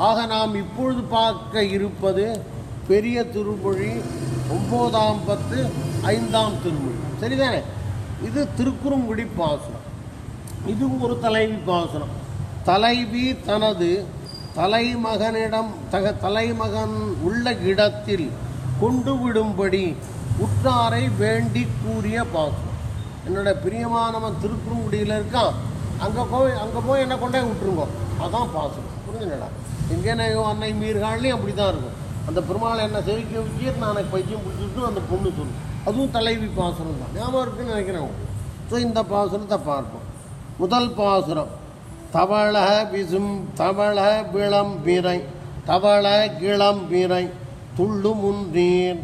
ஆக நாம் இப்பொழுது பார்க்க இருப்பது பெரிய திருமொழி ஒம்போதாம் பத்து ஐந்தாம் திருமொழி. சரிதானே? இது திருக்குறுங்குடி பாசனம் இது ஒரு தலைவி பாசனம் தலைவி தனது தலைமகனிடம் தக தலைமகன் உள்ள இடத்தில் கொண்டு விடும்படி உற்றாரை வேண்டி கூறிய பாசனம் என்னோட பிரியமானவன் திருக்குறுங்குடியில் இருக்கான் அங்கே போய் அங்கே போய் என்ன கொண்டே விட்டுருங்கோ. அதான் பாசம். புரிஞ்சுங்களா எங்கேனே அன்னை மீர்காள்லையும் அப்படி தான் இருக்கும். அந்த பெருமாளை என்ன செவிக்க வச்சு நான் பைத்தியம் பிடிச்சிட்டு அந்த பொண்ணு சொல்லும் அதுவும் தலைவி பாசுரம் தான். ஞாபகம் இருக்குன்னு நினைக்கிறேன். ஸோ இந்த பாசுரத்தை பார்ப்போம். முதல் பாசுரம். தவள விசும் தவள விளம்பிரை தவள கிளம்பிரை துள்ளு முன்றீர்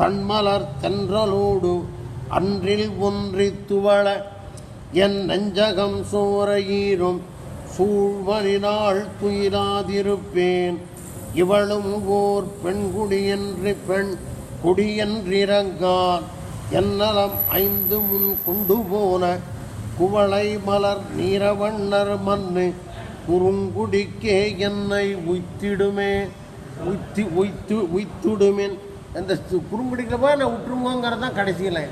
தன்மலர் தென்றலோடு அன்றில் ஒன்றி துவள என் நஞ்சகம் சோரையீரும். சூழ்வரினால் துயிராதிருப்பேன் இவளும் ஓர் பெண்குடியன்றி பெண் குடியன்றிறங்கான். என்னலம் ஐந்து முன் கொண்டு போன குவளை மலர் நீரவண்ணர் மண்ணு. குறுங்குடிக்கே என்னை உய்த்திடுமே. உய்த்தி உய்த்து உய்த்துடுமேன். அந்த சு- என்னை விட்டுருவோங்கிறது தான் கடைசியில்.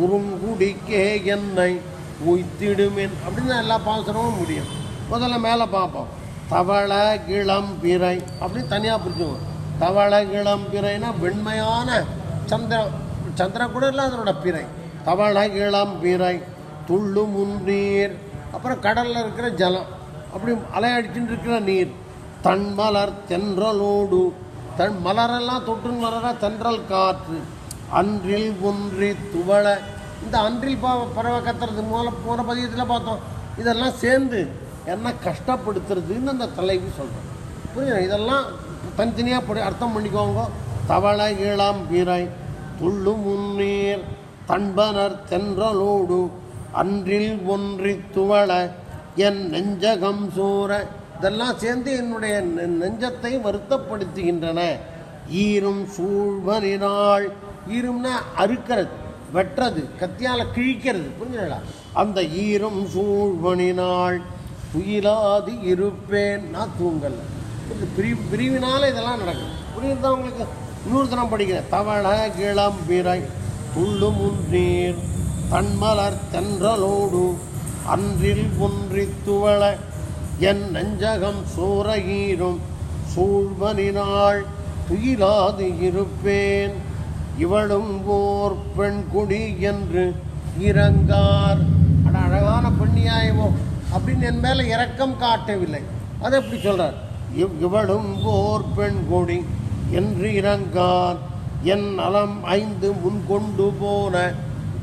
குறுங்குடிக்கே என்னை உய்த்திடுமேன். அப்படின்னு எல்லா பாசுரமும் முடியும். முதல்ல மேலே பார்ப்போம். தவள கிளம் பிறை. அப்படின்னு தனியாக பிரிச்சுவோம் தவள கிளம் பிறைனா வெண்மையான சந்திரன் சந்திரன் கூட இல்லை அதனோட பிறை. தவள கிளம் பிறை. துள்ளு முன்னீர் அப்புறம் கடலில் இருக்கிற ஜலம். அப்படி அலையடிச்சுட்டு இருக்கிற நீர். தன் மலர் தென்றலோடு. தன் மலரெல்லாம் தொற்று மலர தென்றல் காற்று. அன்றில் ஒன்றி துவள இந்த அன்றில் பறவை கத்துறது மூல போன பதியத்தில் பார்த்தோம். இதெல்லாம் சேர்ந்து என்ன கஷ்டப்படுத்துறதுன்னு அந்த தலைவி சொல்கிறோம் புரியுது? இதெல்லாம் தனித்தனியாக படி அர்த்தம் பண்ணிக்கோங்க. தவளை இளம் பீராய் துள்ளு முன்னீர் தன்பனர் தென்றலோடு அன்றில் ஒன்றி துவள என் நெஞ்சகம் சூற. இதெல்லாம் சேர்ந்து என்னுடைய நெ- நெஞ்சத்தை வருத்தப்படுத்துகின்றன. ஈரும் சூழ்வரினால் ஈரும்னா அறுக்கிறது. வெட்டுறது கத்தியால் கிழிக்கிறது புரிஞ்சுங்களா அந்த ஈரம் சூழ்வனினாள் துயிலாது இருப்பேன் நான் தூங்கல. பிரி பிரிவினால இதெல்லாம் நடக்கும். புரியுதா உங்களுக்கு? இன்னொரு தினம் படிக்கிறேன். தவள கிளம்பிரை துள்ளு முன்னீர் தன்மலர் தென்றலோடு அன்றில் ஒன்றி துவள என் நெஞ்சகம் சோரகீரும் சூழ்வனினாள் துயிலாது இருப்பேன். இவளும் ஓர் பெண் குடி என்று இறங்கார். அட அழகான பெண்ணியாயமோ அப்படின்னு என் மேலே இரக்கம் காட்டவில்லை. அதை எப்படி சொல்றார்? இவ் இவளும் ஓர் பெண் கொடி என்று இறங்கார். என் நலம் ஐந்து முன் கொண்டு போன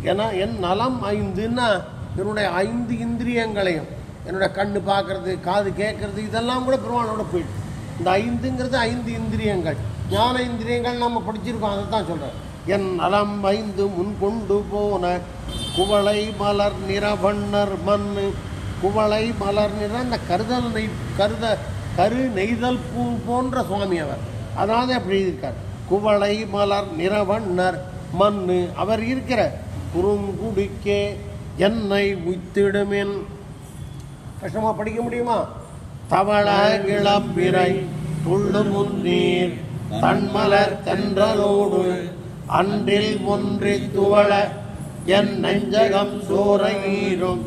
ஏன்னா என் நலம் ஐந்துன்னா என்னுடைய ஐந்து இந்திரியங்களையும் என்னோட கண்ணு பார்க்கறது காது கேட்கறது இதெல்லாம் கூட பெருமானோட போயிட்டு. இந்த ஐந்துங்கிறது ஐந்து இந்திரியங்கள். ஞான இந்திரியங்கள் நம்ம படிச்சிருக்கோம் அதை தான் சொல்கிறேன் என் நலம் ஐந்து முன் கொண்டு போன குவளை மலர் நிறவண்ணர் மண் குவளை மலர் நிற இந்த கருதல் நெய் கருத கரு நெய்தல் பூ போன்ற சுவாமி அவர். அதாவது அப்படி இருக்கார் குவளை மலர் நிறவண்ணர் மண் அவர் இருக்கிற குறுங்குடிக்கே என்னை உய்த்திடுமின். கஷ்டமாக படிக்க முடியுமா? தவள இளம்பிறை துள்ளு முன்னீர் தன்மலர் தென்றலோடு அன்றில் ஒன்றி துவள என் நெஞ்சகம் சோரையீரும்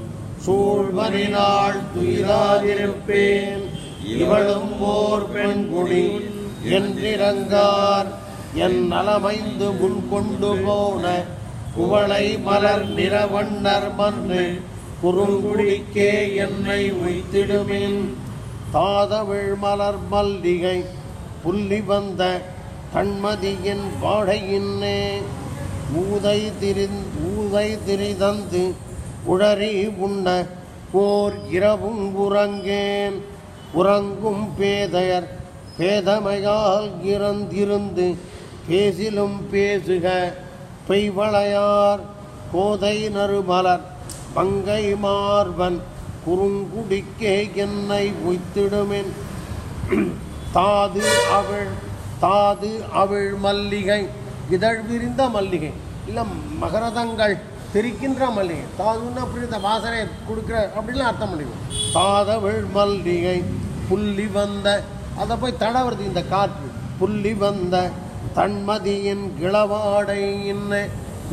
சூழ்வரினால் துயிலாதிருப்பேன் இவளும் ஓர் பெண் குடி என்றிறங்கார். என் நலமைந்து முன் கொண்டு போன குவளை மலர் நிறவண்ணர் மன்று குறுங்குடிக்கே என்னை வைத்திடுமேன் தாதவிழ் மலர் மல்லிகை புள்ளி வந்த கண்மதியின் வாழையின்னே ஊதை திரி ஊதை திரிதந்து உழறி உண்ண ஓர் இரவும் உறங்கேன். உறங்கும் பேதையர் பேதமையால் இறந்திருந்து பேசிலும் பேசுக பெய்வளையார். கோதை நறுமலர் பங்கை மார்பன் குறுங்குடிக்கே என்னை உய்த்திடுமேன். தாது அவள் தாது அவள் மல்லிகை. இதழ் விரிந்த மல்லிகை. இல்லை மகரதங்கள் தெரிக்கின்ற மல்லிகை. தாதுன்னு அப்படி இந்த வாசனை கொடுக்குற அப்படிலாம் அர்த்தம் பண்ணிக்கும் தாதவள் மல்லிகை புள்ளி வந்த அதை போய் தடவுறது இந்த காற்று. புள்ளி வந்த தன்மதியின் கிளவாடை என்ன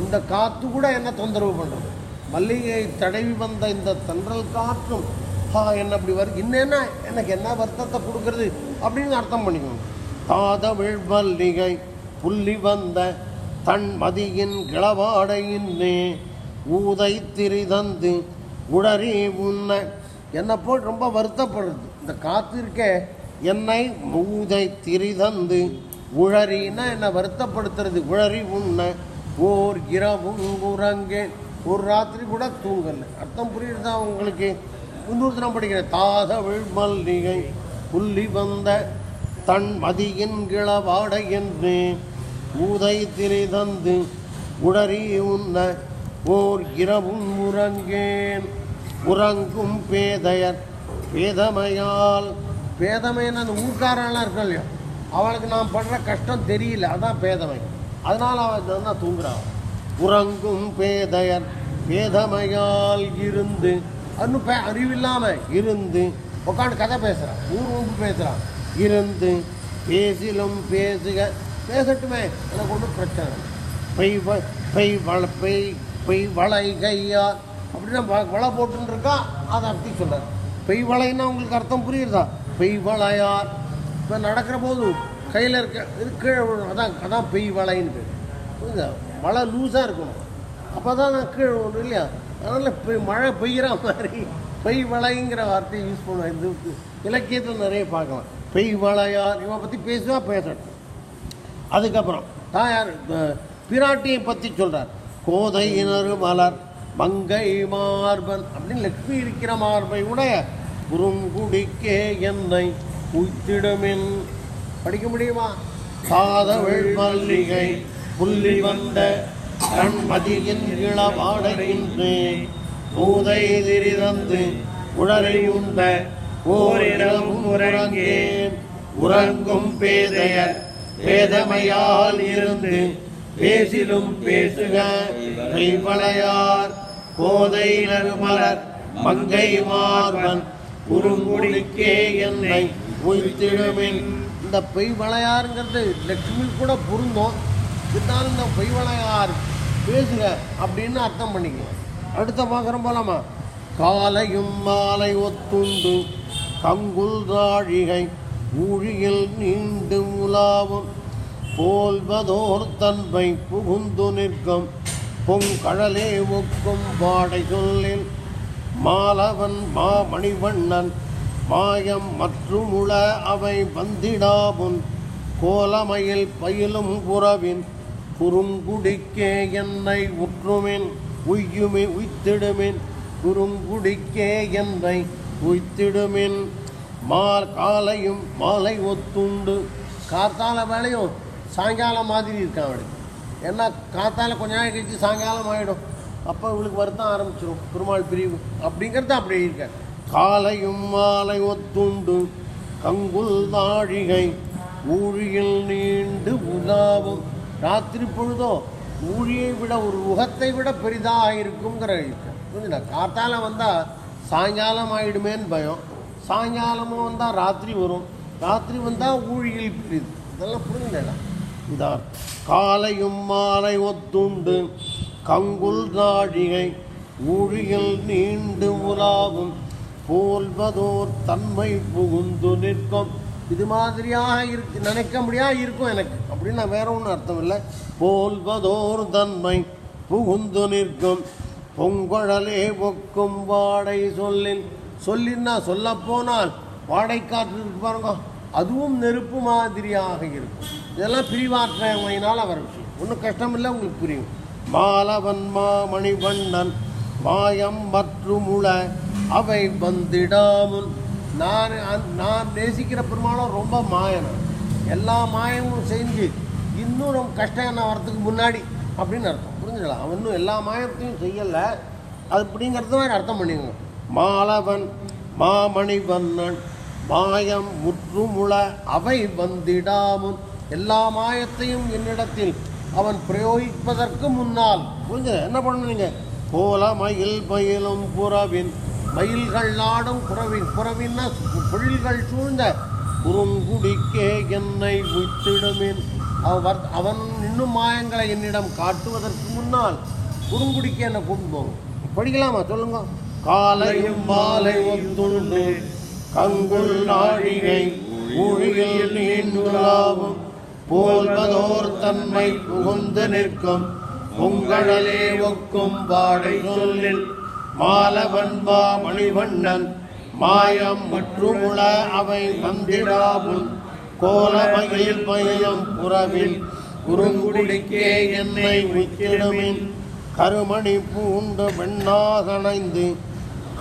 இந்த காற்று கூட என்ன தொந்தரவு பண்ணுறது மல்லிகை தடவி வந்த இந்த தன்றல் காற்றும் ஹா என்ன அப்படி வருது? இன்னென்ன எனக்கு என்ன வருத்தத்தை கொடுக்கறது? அப்படின்னு அர்த்தம் பண்ணிக்கணும் தாதமிழ் மல்லிகை புள்ளி வந்த தன் மதியின் கிளவாடையின்னே ஊதை திரிதந்து உடறி உன்ன என்னை போல் ரொம்ப வருத்தப்படுறது. இந்த காத்திருக்கே என்னை ஊதை திரிதந்து உழறினா என்னை வருத்தப்படுத்துறது. உழறி உன்ன ஓர் இரவும் உறங்கேன். ஒரு ராத்திரி கூட தூங்கல. அர்த்தம் புரியுதா உங்களுக்கு? இன்னொரு தினம் படிக்கிறேன் தாதவிழ் மல்லிகை புள்ளி வந்த தன் மதியின் கிளவாடை என்று ஊதை திரிதந்து உடறி உண்ண ஓர் இரவும் உறங்கேன். உறங்கும் பேதையர் பேதமையால். பேதமைன்னு அந்த ஊர்க்காரெல்லாம் இருக்கா இல்லையா? அவளுக்கு நான் படுற கஷ்டம் தெரியல. அதான் பேதமை. அதனால் அவள் தான் தூங்குறான். உறங்கும் பேதையர் பேதமையால் இருந்து இன்னும் பே அறிவில்லாமல் இருந்து. உட்காந்து கதை பேசுகிறான் ஊர் ஊருக்கு பேசுகிறான் இருந்து பேசிலும் பேசுக. பேசட்டுமே. எனக்கு ஒன்றும் பிரச்சனை. பெய் பெய் வள பெய் பெய் வளை கையா அப்படின்னா வ- வலை போட்டுன்னு இருக்கா அதை அர்த்தம் சொல்றார் பெய் வளைன்னா உங்களுக்கு அர்த்தம் புரியுறதா பெய் வளையார். இப்போ நடக்கிற போது கையில் இருக்க இது கீழே அதான் அதான் பெய் வளைன்னு பேர். புரியுதா மழை லூஸாக இருக்கணும் அப்போ தான் நான் கீழே ஒன்று இல்லையா? அதனால் மழை பெய்கிற மாதிரி பெய் வளைங்கிற வார்த்தையை யூஸ் பண்ணுவேன். இந்த இலக்கியத்தில் நிறைய பார்க்கலாம். பெய் வளையார் இவன் பற்றி பேசுவா? பேசட்டும். அதுக்கப்புறம் தாயார் பிராட்டியை பற்றி சொல்கிறார் கோதையினர் மலர் மங்கை மார்பன் அப்படின்னு லக்ஷ்மி இருக்கிற மார்பை உடைய குறுங்குடிக்கே என்னை உய்த்திடுமின். படிக்க முடியுமா? சாதவள் மல்லிகை. புள்ளி வந்த கண்மதியின் இளவாடையின்றே பூதை திரிதந்து உடலை உண்ட ஓரிரவும் உறங்கேன். உறங்கும் பேதையர் வேதமையால் இருந்து பேசிலும் பேசுக கைவளையார். கோதை நறுமலர் மங்கை மார்பன் குறுங்குடிக்கே என்னை உயிர்த்திடுமின் இந்த பெய் வளையாருங்கிறது லட்சுமி கூட புரிந்தோம். இருந்தாலும் இந்த பெய் பேசுக அப்படின்னு அர்த்தம் பண்ணிக்கலாம் அடுத்த பார்க்குறோம் போலாமா? காலையும் மாலை ஒத்துண்டு கங்குல் ராழிகை ஊழியில் நீண்டு உலாவும் போல்வதோர் தன்மை புகுந்து நிற்கும் பொங்கடலே ஒக்கும் பாடை சொல்லில் மாலவன் மாமணிவண்ணன் மாயம் மற்றும் உள அவை வந்திடாமுன் கோலமையில் பயிலும் புறவின் குறுங்குடிக்கே என்னை உற்றுமின் உய்யுமே உய்த்திடுமின். குறுங்குடிக்கே என்னை உய்த்திடுமின். மா காலையும் மாலை ஒத்துண்டு. காத்தால வேலையும் சாயங்காலம் மாதிரி இருக்கான் அவளுக்கு? ஏன்னா காத்தால கொஞ்ச நாள் கழிச்சு சாயங்காலம் ஆகிடும் அப்போ இவளுக்கு வருத்தம் ஆரம்பிச்சிடும் பெருமாள் பிரிவு அப்படிங்கிறது அப்படி இருக்க. காலையும் மாலை ஒத்துண்டு. கங்குல் தாழிகை ஊழியில் நீண்டு உலாவும். ராத்திரி பொழுதோ ஊழியை விட ஒரு முகத்தை விட பெரிதாக இருக்குங்கிற இருக்கு காத்தால வந்தால் சாயங்காலம் ஆயிடுமேன்னு பயம். சாயங்காலமும் வந்தால் ராத்திரி வரும். ராத்திரி வந்தால் ஊழியில் பெரிது. இதெல்லாம் புரிஞ்சுடா இதார் காலையும் மாலை ஒத்துண்டு கங்குல் நாழிகை ஊழியில் நீண்டு உலாவும். போல்வதோர் தன்மை புகுந்து நிற்கும். இது மாதிரியாக இருக்கு நினைக்க முடியா இருக்கும் எனக்கு. அப்படின்னு நான் வேற ஒன்றும் அர்த்தம் இல்லை. போல்வதோர் தன்மை புகுந்து நிற்கும். பொங்கழலே ஒக்கும் வாடை சொல்லின் சொல்லின்னா சொல்ல போனால் வாடை காற்று இருக்கு பாருங்க. அதுவும் நெருப்பு மாதிரியாக இருக்கும். இதெல்லாம் பிரிவாற்றமையினால் அவர் விஷயம். ஒன்றும் கஷ்டம் இல்லை உங்களுக்கு புரியும். மாலவன் மாமணிவண்ணன் மாயம் மற்றும் உள அவை வந்திடாமுன் நான் நான் நேசிக்கிற பெருமானம் ரொம்ப மாயனம் எல்லா மாயமும் செஞ்சு இன்னும் நம்ம கஷ்டம் என்ன வரத்துக்கு முன்னாடி அப்படின்னு அர்த்தம். புரிஞ்சுக்கலாம் அவன் இன்னும் எல்லா மாயத்தையும் செய்யலை. அது அப்படிங்கிறது மாதிரி அர்த்தம் பண்ணிக்கோங்க. மாலவன் மாமணிவண்ணன் மாயம் முற்றுமுள அவை வந்திடாமுன் எல்லா மாயத்தையும் என்னிடத்தில் அவன் பிரயோகிப்பதற்கு முன்னால். புரிஞ்சு என்ன பண்ணுவீங்க? கோல மயில் பயிலும் புறவின் மயில்கள் நாடும் புறவின் புறவின்னா பொழில்கள் சூழ்ந்த குறுங்குடிக்கே என்னை உய்த்திடுமின் அவர் அவன் இன்னும் மாயங்களை என்னிடம் காட்டுவதற்கு முன்னால் குறுங்குடிக்கு என்னை கொண்டு போகும் படிக்கலாமா? சொல்லுங்க. காலையும் மாலை ஒத்துண்டு கங்குள் நாழிகை ஊழியில் நீண்டுலாவும் போல்வதோர் தன்மை புகுந்து நிற்கும். உங்களே ஒக்கும் பாடை சொல்லில் மாலவன்பா மணிவண்ணன் மாயம் மற்றுமுள அவை வந்திடாவும். கோலமயில் பயம் புறவில் குறுங்குடிக்கே என்னை உய்த்திடுமின் கருமணி பூண்டு வெண்ணாகணைந்து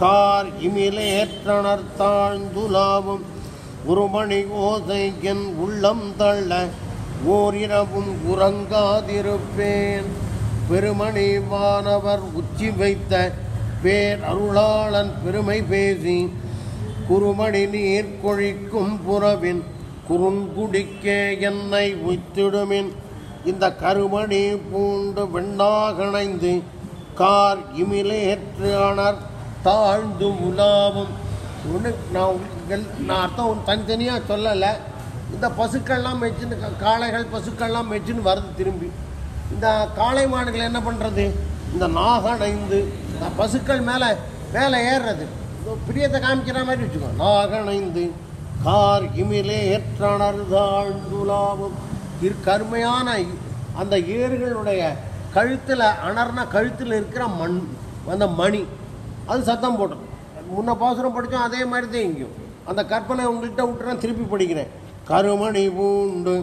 கார் இமிலேற்றனர் தாழ்ந்துலாவும். குருமணி ஓசை என் உள்ளம் தள்ள ஓரிரவும் உறங்காதிருப்பேன். பெருமணி வானவர் உச்சி வைத்த பேர் அருளாளன் பெருமை பேசி குறுமணி நீர் கொழிக்கும் புறவின் குறுங்குடிக்கே என்னை உய்த்திடுமின். இந்த கருமணி பூண்டு வெண்ணாகணைந்து கார் இமிலேற்று அணர் தாழ்ந்து உலாவும். ஒன்று நான் நான் அர்த்தம் ஒன்று தனித்தனியாக சொல்லலை. இந்த பசுக்கள்லாம் மேய்ச்சின்னு காளைகள் பசுக்கள்லாம் மேய்ச்சின்னு வருது திரும்பி. இந்த காளை மாடுகள் என்ன பண்ணுறது இந்த நாகணைந்து பசுக்கள் மேலே மேலே ஏறுறது. பிரியத்தை காமிக்கிற மாதிரி வச்சுக்கோ. நாகணைந்து கார் இமிலே ஏற்றணர் தாழ்ந்துலாவும் கருமையான அந்த ஏறுகளுடைய கழுத்தில் அணர்ன கழுத்தில் இருக்கிற மண் அந்த மணி. அது சத்தம் போட்டது. முன்ன பாசுரம் படித்தோம் அதே மாதிரி தான் இங்கேயும். அந்த கற்பனை உங்கள்கிட்ட விட்டுறேன் திருப்பி படிக்கிறேன். கருமணி பூண்டு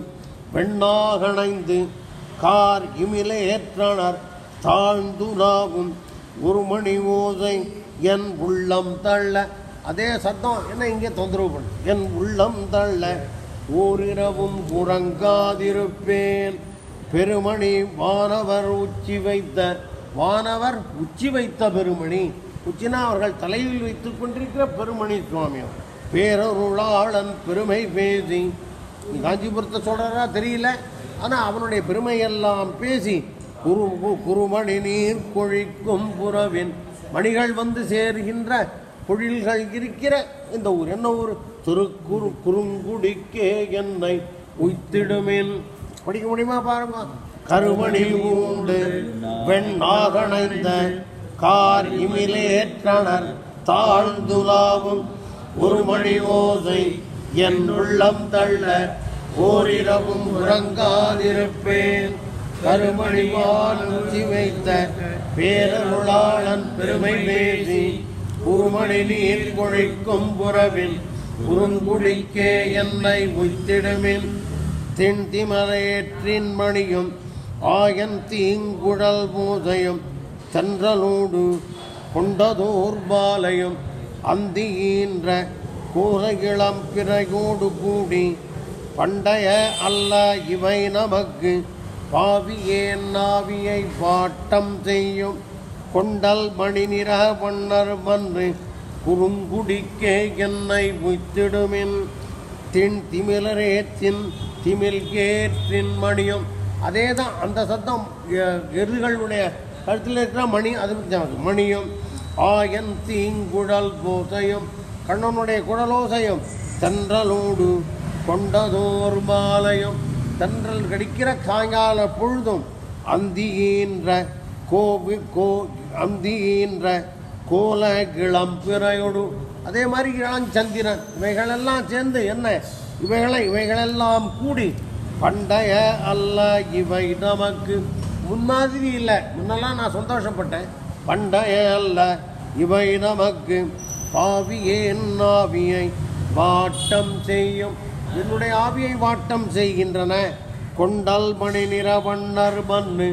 வெண்ணாகணைந்து கார் இமிலே ஏற்றனர் தாழ்ந்துலாவும். ஒரு மணி ஓசை என் உள்ளம் தள்ள. அதே சத்தம் என்ன இங்கே தொந்தரவு பண்ணு. என் உள்ளம் தள்ள. ஓரிரவும் உறங்காதிருப்பேன். பெருமணி வானவர் உச்சி வைத்த வானவர் உச்சி வைத்த பெருமணி. உச்சினா அவர்கள் தலையில் வைத்துக் கொண்டிருக்கிற பெருமணி சுவாமி பேரருளாளன் பெருமை பேசி. காஞ்சிபுரத்தை சொல்கிறா தெரியல. ஆனால் அவனுடைய பெருமையெல்லாம் பேசி குரு கு- நீர் கொழிக்கும் புறவின் மணிகள் வந்து சேர்கின்ற பொழில்கள் இருக்கிற இந்த ஊர். என்ன ஊர்? திருக்குறு குறுங்குடிக்கே என்னை உய்த்திடுமேன். படிக்க முடியுமா பாருங்க? கருமணி உண்டு வெண்ணாகணைந்த கார் இமிலேற்றனர் தாழ்ந்துலாவும் ஒரு மணி ஓசை என் உள்ளம் தள்ள ஓரிரவும் உறங்காதிருப்பேன். கருமணிவால் உச்சி வைத்த பேரருளாளன் பெருமை பேசி குருமணி நீர் கொழிக்கும் புறவில் குறுங்குடிக்கே என்னை உய்த்திடுமின். திண்டிமலையேற்றின் மணியும் ஆயன் தீங்குழல் மூதையும் தென்றலோடு கொண்டதோர் பாலையும் அந்தியின்ற கூரையிளம் பிறையோடு கூடி பண்டைய அல்ல இவை நமக்கு பாவியேன் நாவியை பாட்டம் செய்யும். கொண்டல் மணி நிற வண்ணர் வந்து குறுங்குடிக்கே என்னை உய்த்திடுமின் தின் திமிலரேத்தின் திமில் கேற்றின் மணியும். அதே தான் அந்த சத்தம் எ- எருதுகளுடைய கழுத்தில் இருக்கிற மணி அது மணியும். ஆயன் தீங்குழல் போசையும் கண்ணனுடைய குழலோசையும் சென்றலோடு கொண்டதோர் மாலையும். தன்றல் கடிக்கிற சாயங்கால பொழுதும் அந்தியின்ற கோவி கோ அந்தியின்ற கோல கிளம் பிறையோடு. அதே மாதிரி இளஞ்சந்திரன் இவைகளெல்லாம் சேர்ந்து என்ன? இவைகளை இவைகளெல்லாம் கூடி பண்டைய அல்ல இவை நமக்கு. முன்மாதிரி இல்லை. முன்னெல்லாம் நான் சந்தோஷப்பட்டேன். பண்டைய அல்ல இவை நமக்கு. பாவியே நாவியை வாட்டம் செய்யும்? என்னுடைய ஆவியை வாட்டம் செய்கின்றன. கொண்டல் மணி நிற வண்ணர் மண்ணு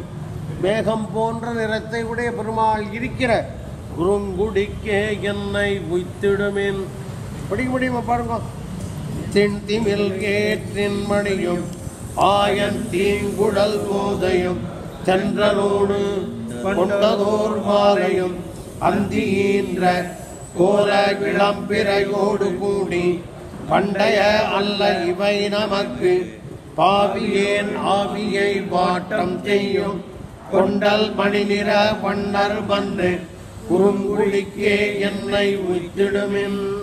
மேகம் போன்ற நிறத்தை உடைய பெருமாள் இருக்கிற குறுங்குடிக்கே என்னை உய்த்திடுமேன். படிக்க முடியுமா பாருங்க. தின் திமில் கேற்றின் மணியும் ஆயன் தீங்குடல் போதையும் சென்றனோடு கொண்டதோர் மாலையும் அந்தியின்ற கோல கிளம்பிரையோடு கூடி பண்டைய அல்ல இவை நமக்கு. பாவியேன் ஆவியை வாட்டம் செய்யும். கொண்டல் மணிநிற வண்ணர் வந்து குறுங்குடிக்கே என்னை உய்த்திடுமின்